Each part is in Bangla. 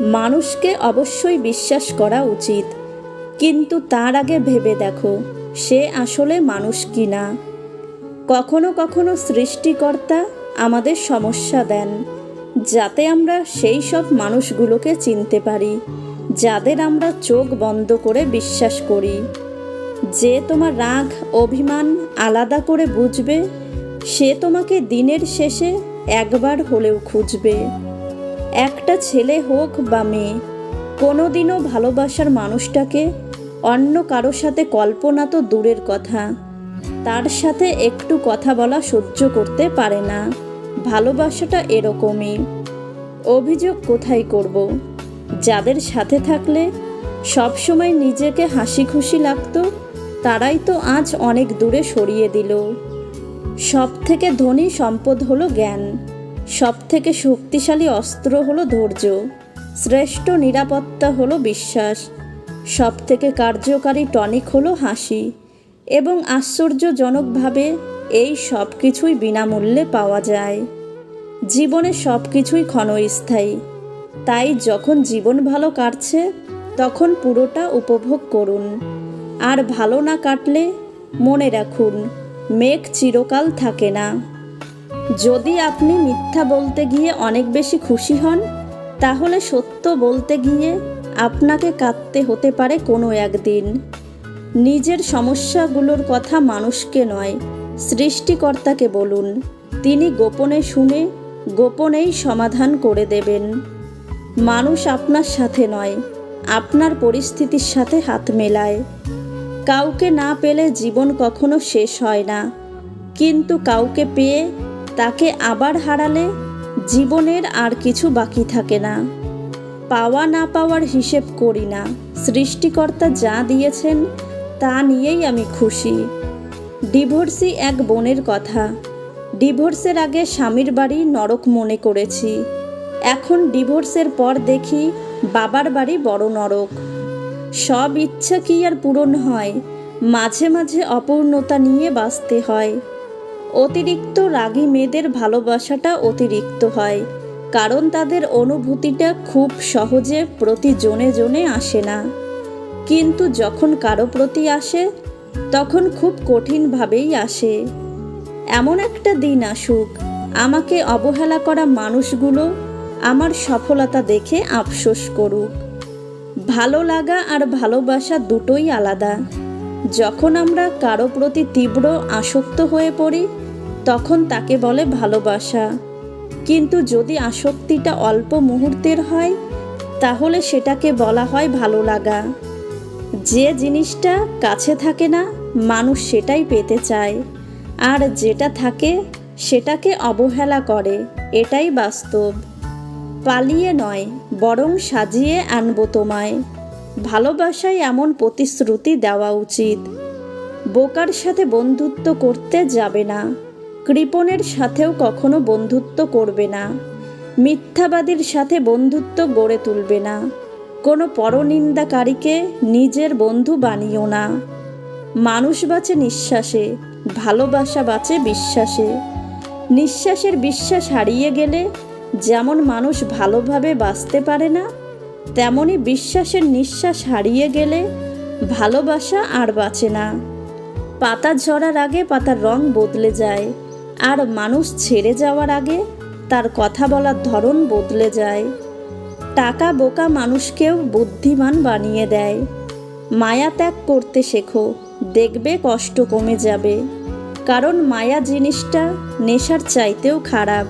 মানুষকে অবশ্যই বিশ্বাস করা উচিত। কিন্তু তার আগে ভেবে দেখো, সে আসলে মানুষ কি না কখনো কখনো সৃষ্টিকর্তা আমাদের সমস্যা দেন, যাতে আমরা সেই সব মানুষগুলোকে চিনতে পারি, যাদের আমরা চোখ বন্ধ করে বিশ্বাস করি। যে তোমার রাগ, অভিমান আলাদা করে বুঝবে, সে তোমাকে দিনের শেষে একবার হলেও খুঁজবে। একটা ছেলে হোক বা মেয়ে, কোনোদিনও ভালোবাসার মানুষটাকে অন্য কারও সাথে কল্পনা তো দূরের কথা। তার সাথে একটু কথা বলা সহ্য করতে পারে না। ভালোবাসাটা এরকমই। অভিযোগ কোথায় করব? যাদের সাথে থাকলে সবসময় নিজেকে হাসি খুশি লাগতো, তারাই তো আজ অনেক দূরে সরিয়ে দিল। সব থেকে ধনী সম্পদ হলো জ্ঞান। সব থেকে শক্তিশালী অস্ত্র হলো ধৈর্য। শ্রেষ্ঠ নিরাপত্তা হলো বিশ্বাস। সব থেকে কার্যকারী টনিক হলো হাসি। এবং আশ্চর্যজনকভাবে এই সব কিছুই বিনামূল্যে পাওয়া যায়। জীবনে সব কিছুই ক্ষণস্থায়ী। তাই যখন জীবন ভালো কাটছে, তখন পুরোটা উপভোগ করুন। আর ভালো না কাটলে মনে রাখুন, মেঘ চিরকাল থাকে না। যদি আপনি মিথ্যা বলতে গিয়ে অনেক বেশি খুশি হন, তাহলে সত্য বলতে গিয়ে আপনাকে কাঁদতে হতে পারে কোনো একদিন। নিজের সমস্যাগুলোর কথা মানুষকে নয়, সৃষ্টিকর্তাকে বলুন। তিনি গোপনে শুনে, গোপনেই সমাধান করে দেবেন। মানুষ আপনার সাথে নয়, আপনার পরিস্থিতির সাথে হাত মেলায়। কাউকে না পেলে জীবন কখনো শেষ হয় না। কিন্তু কাউকে পেয়ে তাকে আবার হারালে জীবনের আর কিছু বাকি থাকে না। পাওয়া না পাওয়ার হিসেব করি না। সৃষ্টিকর্তা যা দিয়েছেন, তা নিয়েই আমি খুশি। ডিভোর্সি এক বোনের কথা। ডিভোর্সের আগে স্বামীর বাড়ি নরক মনে করেছি। এখন ডিভোর্সের পর দেখি বাবার বাড়ি বড় নরক। সব ইচ্ছা কি আর পূরণ হয়? মাঝে মাঝে অপূর্ণতা নিয়ে বাঁচতে হয়। অতিরিক্ত রাগী মেয়েদের ভালোবাসাটা অতিরিক্ত হয়, কারণ তাদের অনুভূতিটা খুব সহজে প্রতি জনে জনে আসে না। কিন্তু যখন কারও প্রতি আসে, তখন খুব কঠিনভাবেই আসে। এমন একটা দিন আসুক, আমাকে অবহেলা করা মানুষগুলো আমার সফলতা দেখে আফসোস করুক। ভালো লাগা আর ভালোবাসা দুটোই আলাদা। যখন আমরা কারও প্রতি তীব্র আসক্ত হয়ে পড়ি তখন তাকে বলে ভালোবাসা। কিন্তু যদি আসক্তিটা অল্প মুহূর্তের হয়, তাহলে সেটাকে বলা হয় ভালো লাগা যে জিনিসটা কাছে থাকে না, মানুষ সেটাই পেতে চায়। আর যেটা থাকে, সেটাকে অবহেলা করে। এটাই বাস্তব। পালিয়ে নয়, বরং সাজিয়ে আনব তোমায়। ভালোবাসায় এমন প্রতিশ্রুতি দেওয়া উচিত। বোকার সাথে বন্ধুত্ব করতে যাবে না। কৃপণের সাথেও কখনো বন্ধুত্ব করবে না। মিথ্যাবাদীর সাথে বন্ধুত্ব গড়ে তুলবে না। কোনো পরনিন্দাকারীকে নিজের বন্ধু বানিও না। মানুষ বাঁচে নিঃশ্বাসে, ভালোবাসা বাঁচে বিশ্বাসে। নিঃশ্বাসের বিশ্বাস হারিয়ে গেলে যেমন মানুষ ভালোভাবে বাঁচতে পারে না, তেমনি বিশ্বাসের নিঃশ্বাস হারিয়ে গেলে ভালোবাসা আর বাঁচে না। পাতা ঝরার আগে পাতার রং বদলে যায়। আর মানুষ ছেড়ে যাওয়ার আগে তার কথা বলার ধরন বদলে যায়। টাকা বোকা মানুষকেও বুদ্ধিমান বানিয়ে দেয়। মায়া ত্যাগ করতে শেখো, দেখবে কষ্ট কমে যাবে। কারণ মায়া জিনিসটা নেশার চাইতেও খারাপ।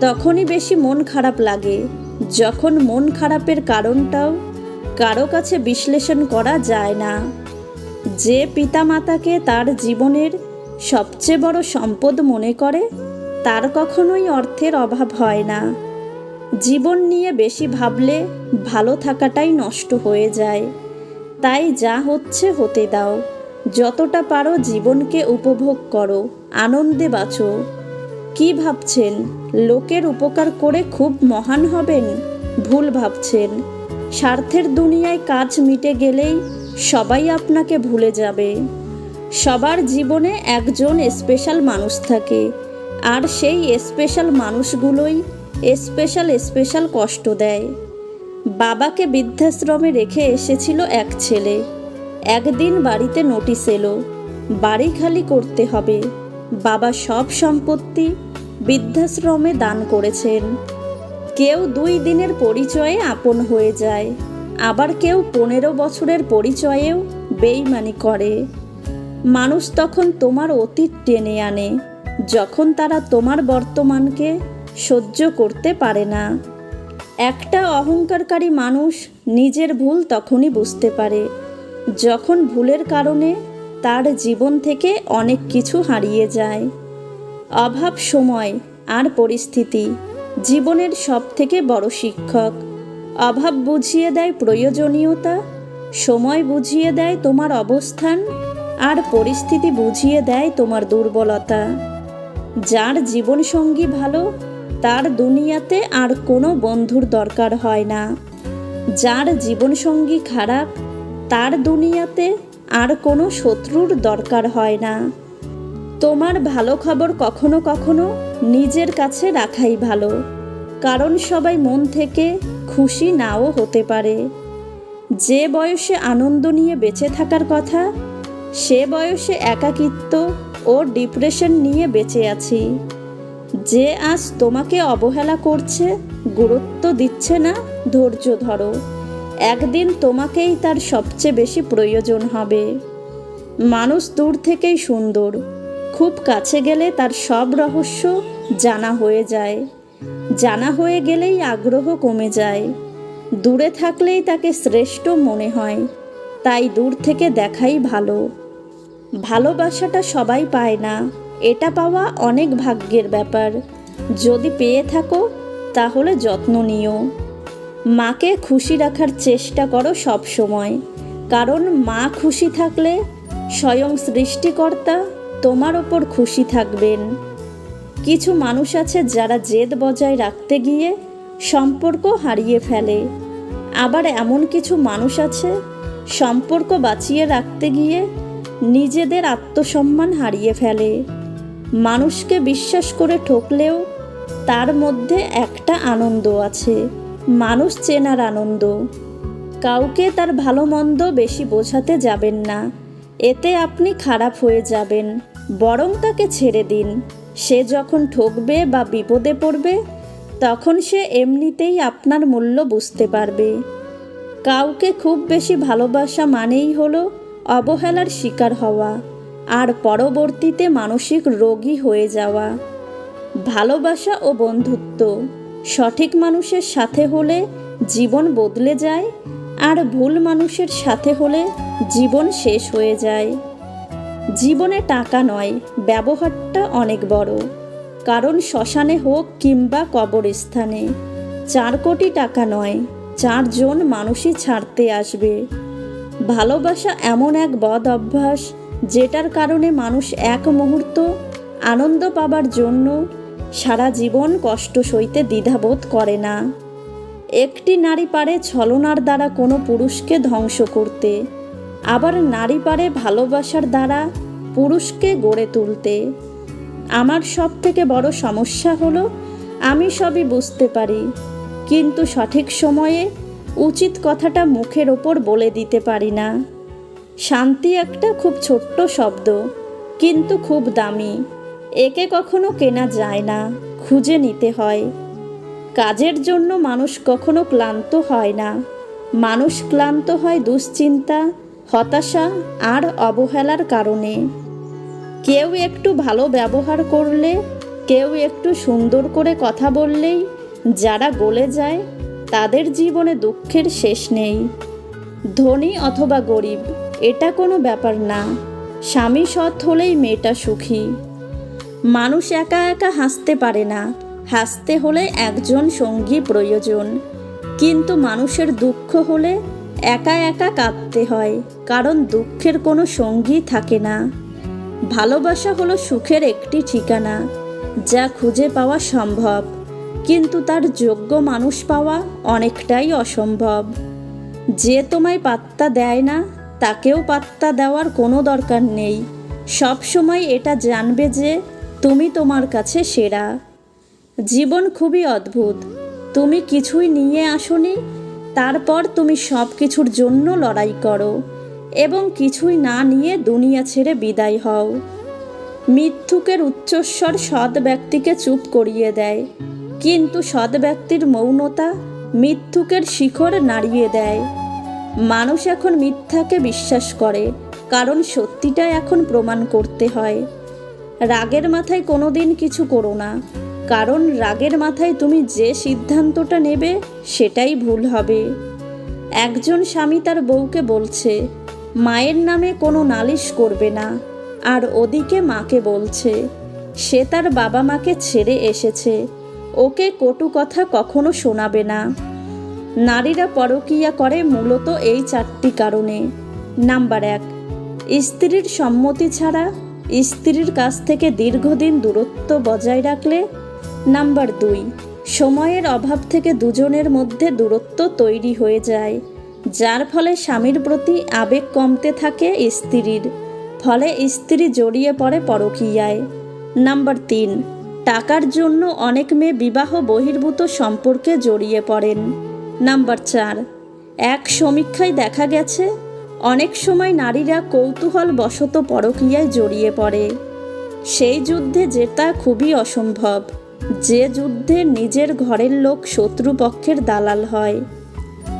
তখনই বেশি মন খারাপ লাগে। যখন মন খারাপের কারণটাও কারও কাছে বিশ্লেষণ করা যায় না। যে পিতামাতাকে তার জীবনের সবচেয়ে বড় সম্পদ মনে করে, তার কখনোই অর্থের অভাব হয় না। জীবন নিয়ে বেশি ভাবলে ভালো থাকাটাই নষ্ট হয়ে যায়। তাই যা হচ্ছে হতে দাও। যতটা পারো জীবনকে উপভোগ করো, আনন্দে বাঁচো। কি ভাবছেন? লোকের উপকার করে খুব মহান হবেন? ভুল ভাবছেন। স্বার্থের দুনিয়ায় কাজ মিটে গেলেই সবাই আপনাকে ভুলে যাবে। সবার জীবনে একজন স্পেশাল মানুষ থাকে, আর সেই স্পেশাল মানুষগুলোই স্পেশাল স্পেশাল কষ্ট দেয়। বাবাকে বৃদ্ধাশ্রমে রেখে এসেছিল এক ছেলে। একদিন বাড়িতে নোটিশ এলো, বাড়ি খালি করতে হবে। বাবা সব সম্পত্তি বৃদ্ধাশ্রমে দান করেছেন। কেউ দুই দিনের পরিচয়ে আপন হয়ে যায়, আবার কেউ পনেরো বছরের পরিচয়েও বেইমানি করে। মানুষ তখন তোমার অতীত টেনে আনে, যখন তারা তোমার বর্তমানকে সহ্য করতে পারে না। একটা অহংকারকারী মানুষ নিজের ভুল তখনই বুঝতে পারে, যখন ভুলের কারণে তার জীবন থেকে অনেক কিছু হারিয়ে যায়। অভাব সময় আর পরিস্থিতি জীবনের সব থেকে বড় শিক্ষক। অভাব বুঝিয়ে দেয় প্রয়োজনীয়তা, সময় বুঝিয়ে দেয় তোমার অবস্থান আর পরিস্থিতি বুঝিয়ে দেয় তোমার দুর্বলতা। যার জীবনসঙ্গী ভালো, তার দুনিয়াতে আর কোনো বন্ধুর দরকার হয় না। যার জীবনসঙ্গী খারাপ, তার দুনিয়াতে আর কোনো শত্রুর দরকার হয় না। তোমার ভালো খবর কখনো কখনো নিজের কাছে রাখাই ভালো, কারণ সবাই মন থেকে খুশি নাও হতে পারে। যে বয়সে আনন্দ নিয়ে বেঁচে থাকার কথা সে বয়সে একাকিত্ব ও ডিপ্রেশন নিয়ে বেঁচে আছি। যে আজ তোমাকে অবহেলা করছে, গুরুত্ব দিচ্ছে না, ধৈর্য ধরো। একদিন তোমাকেই তার সবচেয়ে বেশি প্রয়োজন হবে। মানুষ দূর থেকেই সুন্দর। খুব কাছে গেলে তার সব রহস্য জানা হয়ে যায়। জানা হয়ে গেলেই আগ্রহ কমে যায়। দূরে থাকলেই তাকে শ্রেষ্ঠ মনে হয়। তাই দূর থেকে দেখাই ভালো। ভালোবাসাটা সবাই পায় না, এটা পাওয়া অনেক ভাগ্যের ব্যাপার। যদি পেয়ে থাকো, তাহলে যত্ন নিও। মাকে খুশি রাখার চেষ্টা করো সব সময়। কারণ মা খুশি থাকলে স্বয়ং সৃষ্টিকর্তা তোমার ওপর খুশি থাকবেন। কিছু মানুষ আছে যারা জেদ বজায় রাখতে গিয়ে সম্পর্ক হারিয়ে ফেলে। আবার এমন কিছু মানুষ আছে সম্পর্ক বাঁচিয়ে রাখতে গিয়ে নিজেদের আত্মসম্মান হারিয়ে ফেলে। মানুষকে বিশ্বাস করে ঠকলেও তার মধ্যে একটা আনন্দ আছে। মানুষ চেনার আনন্দ। কাউকে তার ভালো মন্দ বেশি বোঝাতে যাবেন না। এতে আপনি খারাপ হয়ে যাবেন। বরং তাকে ছেড়ে দিন। সে যখন ঠকবে বা বিপদে পড়বে, তখন সে এমনিতেই আপনার মূল্য বুঝতে পারবে। কাউকে খুব বেশি ভালোবাসা মানেই হলো অবহেলার শিকার হওয়া আর পরবর্তীতে মানসিক রোগী হয়ে যাওয়া। ভালোবাসা ও বন্ধুত্ব সঠিক মানুষের সাথে হলে জীবন বদলে যায় আর ভুল মানুষের সাথে হলে জীবন শেষ হয়ে যায়। জীবনে টাকা নয়, ব্যবহারটা অনেক বড়। কারণ শ্মশানে হোক কিংবা কবরস্থানে, চার কোটি টাকা নয় চারজন মানুষই ছাড়তে আসবে। ভালোবাসা এমন এক বদ অভ্যাস, যেটার কারণে মানুষ এক মুহূর্ত আনন্দ পাবার জন্য সারা জীবন কষ্ট সইতে দ্বিধাবোধ করে না। একটি নারী পারে ছলনার দ্বারা কোনো পুরুষকে ধ্বংস করতে, আবার নারী পারে ভালোবাসার দ্বারা পুরুষকে গড়ে তুলতে। আমার সব থেকে বড় সমস্যা হলো, আমি সবই বুঝতে পারি কিন্তু সঠিক সময়ে উচিত কথাটা মুখের ওপর বলে দিতে পারি না। শান্তি একটা খুব ছোট্ট শব্দ, কিন্তু খুব দামি। একে কখনো কেনা যায় না, খুঁজে নিতে হয়। কাজের জন্য মানুষ কখনো ক্লান্ত হয় না। মানুষ ক্লান্ত হয় দুশ্চিন্তা, হতাশা আর অবহেলার কারণে। কেউ একটু ভালো ব্যবহার করলে, কেউ একটু সুন্দর করে কথা বললেই যারা গলে যায়, তাদের জীবনে দুঃখের শেষ নেই। ধনী অথবা গরিব, এটা কোনো ব্যাপার না। স্বামী সৎ হলেই মেয়েটা সুখী। মানুষ একা একা হাসতে পারে না। হাসতে হলে একজন সঙ্গী প্রয়োজন। কিন্তু মানুষের দুঃখ হলে একা একা কাঁদতে হয়, কারণ দুঃখের কোনো সঙ্গী থাকে না। ভালোবাসা হলো সুখের একটি ঠিকানা, যা খুঁজে পাওয়া সম্ভব। কিন্তু তার যোগ্য মানুষ পাওয়া অনেকটাই অসম্ভব। যে তোমায় পাত্তা দেয় না, তাকেও পাত্তা দেওয়ার কোনো দরকার নেই। সব সময় এটা জানবে যে তুমি তোমার কাছে সেরা। জীবন খুবই অদ্ভুত। তুমি কিছুই নিয়ে আসনি, তারপর তুমি সব কিছুর জন্য লড়াই করো এবং কিছুই না নিয়ে দুনিয়া ছেড়ে বিদায় হও। মিথ্যুকের উচ্চস্বর সৎ ব্যক্তিকে চুপ করিয়ে দেয়। কিন্তু সৎ ব্যক্তির মৌনতা মিথ্যুকের শিখর নাড়িয়ে দেয়। মানুষ এখন মিথ্যাকে বিশ্বাস করে, কারণ সত্যিটা এখন প্রমাণ করতে হয়। রাগের মাথায় কোনো দিন কিছু করো না, কারণ রাগের মাথায় তুমি যে সিদ্ধান্তটা নেবে সেটাই ভুল হবে। একজন স্বামী তার বউকে বলছে, মায়ের নামে কোনো নালিশ করবে না। আর ওদিকে মাকে বলছে, সে তার বাবা মাকে ছেড়ে এসেছে। ওকে কটু কথা কখনো শোনাবে না। নারীরা পরকীয়া করে মূলত এই চারটি কারণে। নাম্বার এক, স্ত্রীর সম্মতি ছাড়া স্ত্রীর কাছ থেকে দীর্ঘদিন দূরত্ব বজায় রাখলে। নাম্বার দুই, সময়ের অভাব থেকে দুজনের মধ্যে দূরত্ব তৈরি হয়ে যায়, যার ফলে স্বামীর প্রতি আবেগ কমতে থাকে স্ত্রীর, ফলে স্ত্রী জড়িয়ে পড়ে পরকীয়ায়। নাম্বার তিন টাকার জন্য অনেক মেয়ে বিবাহ বহির্ভূত সম্পর্কে জড়িয়ে পড়েন। নাম্বার চার, এক সমীক্ষায় দেখা গেছে, অনেক সময় নারীরা কৌতূহল বশত পরকীয়ায় জড়িয়ে পড়ে। সেই যুদ্ধে জেতা খুবই অসম্ভব। যে যুদ্ধে নিজের ঘরের লোক শত্রুপক্ষের দালাল হয়।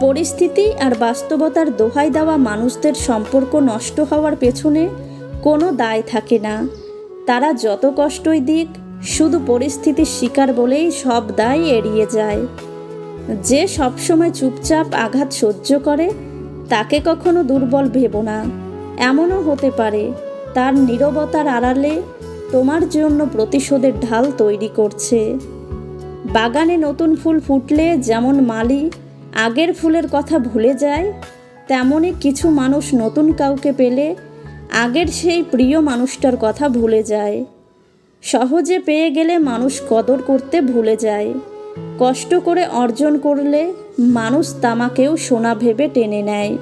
পরিস্থিতি আর বাস্তবতার দোহাই দেওয়া মানুষদের সম্পর্ক নষ্ট হওয়ার পেছনে কোনো দায় থাকে না। তারা যত কষ্টই দিক শুধু পরিস্থিতির শিকার বলেই সব দায় এড়িয়ে যায়। যে সবসময় চুপচাপ আঘাত সহ্য করে, তাকে কখনো দুর্বল ভেবো না। এমনও হতে পারে, তার নীরবতার আড়ালে তোমার জন্য প্রতিশোধের ঢাল তৈরি করছে। বাগানে নতুন ফুল ফুটলে যেমন মালি, আগের ফুলের কথা ভুলে যায় তেমনই কিছু মানুষ নতুন কাউকে পেলে আগের সেই প্রিয় মানুষটার কথা ভুলে যায়। সহজে পেয়ে গেলে মানুষ কদর করতে ভুলে যায়। কষ্ট করে অর্জন করলে মানুষ তামাকেও সোনা ভেবে টেনে নেয়।